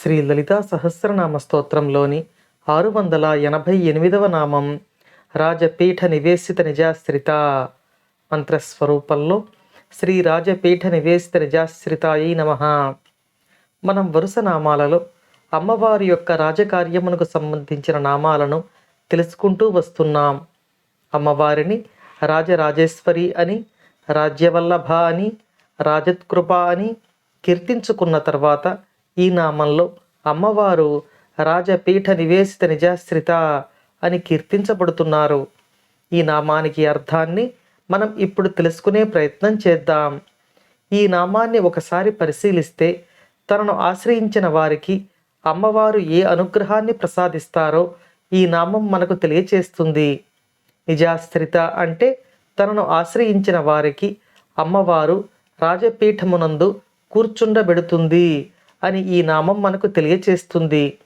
శ్రీ లలితా సహస్రనామ స్తోత్రంలోని ఆరు వందల ఎనభై ఎనిమిదవ నామం రాజపీఠ నివేశిత నిజాశ్రిత మంత్రస్వరూపంలో శ్రీ రాజపీఠ నివేశిత నిజాశ్రితాయి నమ. మనం వరుస నామాలలో అమ్మవారి యొక్క రాజకార్యమునకు సంబంధించిన నామాలను తెలుసుకుంటూ వస్తున్నాం. అమ్మవారిని రాజరాజేశ్వరి అని రాజ్యవల్లభ అని రాజత్కృప అని కీర్తించుకున్న తర్వాత ఈ నామంలో అమ్మవారు రాజపీఠ నివేశిత నిజాశ్రిత అని కీర్తించబడుతున్నారు. ఈ నామానికి అర్థాన్ని మనం ఇప్పుడు తెలుసుకునే ప్రయత్నం చేద్దాం. ఈ నామాన్ని ఒకసారి పరిశీలిస్తే తనను ఆశ్రయించిన వారికి అమ్మవారు ఏ అనుగ్రహాన్ని ప్రసాదిస్తారో ఈ నామం మనకు తెలియచేస్తుంది. నిజాశ్రిత అంటే తనను ఆశ్రయించిన వారికి అమ్మవారు రాజపీఠమునందు కూర్చుండబెడుతుంది. అని ఈ నామం మనకు తెలియచేస్తుంది.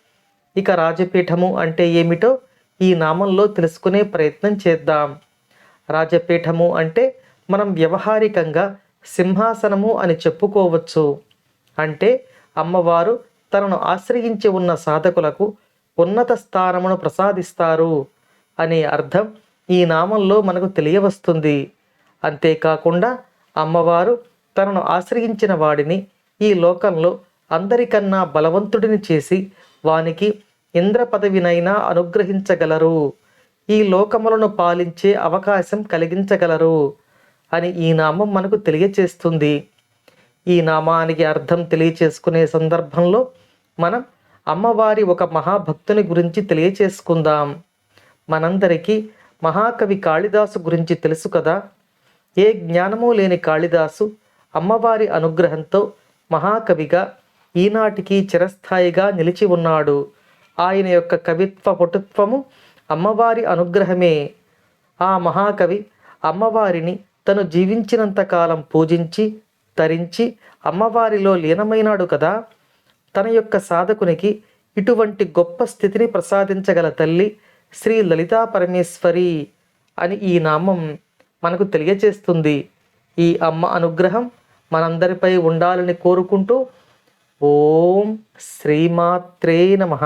ఇక రాజపీఠము అంటే ఏమిటో ఈ నామంలో తెలుసుకునే ప్రయత్నం చేద్దాం. రాజపీఠము అంటే మనం వ్యవహారికంగా సింహాసనము అని చెప్పుకోవచ్చు. అంటే అమ్మవారు తనను ఆశ్రయించి ఉన్న సాధకులకు ఉన్నత స్థానమును ప్రసాదిస్తారు అనే అర్థం ఈ నామంలో మనకు తెలియవస్తుంది. అంతేకాకుండా అమ్మవారు తనను ఆశ్రయించిన వాడిని ఈ లోకంలో అందరికన్నా బలవంతుడిని చేసి వానికి ఇంద్ర పదవినైనా అనుగ్రహించగలరు. ఈ లోకములను పాలించే అవకాశం కలిగించగలరు అని ఈ నామం మనకు తెలియచేస్తుంది. ఈ నామానికి అర్థం తెలియచేసుకునే సందర్భంలో మనం అమ్మవారి ఒక మహాభక్తుని గురించి తెలియచేసుకుందాం. మనందరికీ మహాకవి కాళిదాసు గురించి తెలుసు కదా? ఏ జ్ఞానము లేని కాళిదాసు అమ్మవారి అనుగ్రహంతో మహాకవిగా ఈనాటికి చిరస్థాయిగా నిలిచి ఉన్నాడు. ఆయన యొక్క కవిత్వ పటుత్వము అమ్మవారి అనుగ్రహమే. ఆ మహాకవి అమ్మవారిని తను జీవించినంత కాలం పూజించి తరించి అమ్మవారిలో లీనమైనాడు కదా. తన యొక్క సాధకునికి ఇటువంటి గొప్ప స్థితిని ప్రసాదించగల తల్లి శ్రీ లలితా పరమేశ్వరి అని ఈ నామం మనకు తెలియజేస్తుంది ఈ అమ్మ అనుగ్రహం మనందరిపై ఉండాలని కోరుకుంటూ ఓం శ్రీమాత్రే నమః.